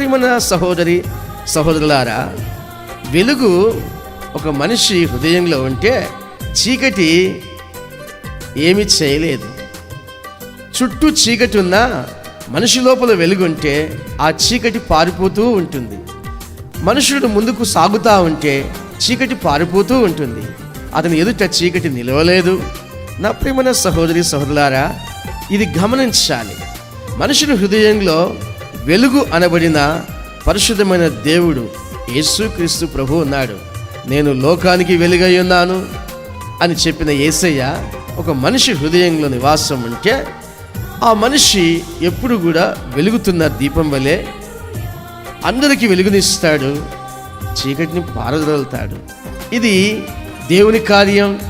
ప్రియమైన సహోదరి సహోదరులారా వెలుగు ఒక మనిషి హృదయంలో ఉంటే చీకటి ఏమీ చేయలేదు. చుట్టూ చీకటి ఉన్నా మనిషి లోపల వెలుగుంటే ఆ చీకటి పారిపోతూ ఉంటుంది. మనుషుడు ముందుకు సాగుతూ ఉంటే చీకటి పారిపోతూ ఉంటుంది. అతని ఎదుట చీకటి నిలవలేదు. నా ప్రియమైన సహోదరి సహోదరులారా ఇది గమనించాలి. మనుషుల హృదయంలో వెలుగు అనబడిన పరిశుద్ధమైన దేవుడు యేసుక్రీస్తు ప్రభు ఉన్నాడు. నేను లోకానికి వెలుగై ఉన్నాను అని చెప్పిన యేసయ్య ఒక మనిషి హృదయంలో నివాసం ఉంటే ఆ మనిషి ఎప్పుడు కూడా వెలుగుతున్న దీపం వలె అందరికీ వెలుగునిస్తాడు చీకటిని పారదలుతాడు ఇది దేవుని కార్యం.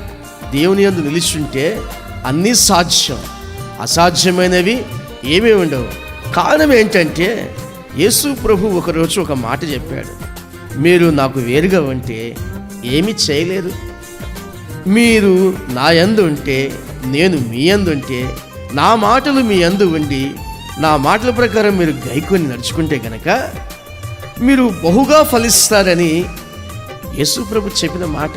దేవుని అందు నిలిచుంటే అన్నీ సాధ్యం. అసాధ్యమైనవి ఏమీ ఉండవు. కారణం ఏంటంటే యేసు ప్రభు ఒకరోజు ఒక మాట చెప్పాడు. మీరు నాకు వేరుగా ఉంటే ఏమి చేయలేరు. మీరు నా యందు ఉంటే నేను మీ యందు ఉంటే నా మాటలు మీ యందు ఉండి నా మాటల ప్రకారం మీరు గైకొని నడుచుకుంటే గనక మీరు బహుగా ఫలిస్తారని యేసు ప్రభు చెప్పిన మాట.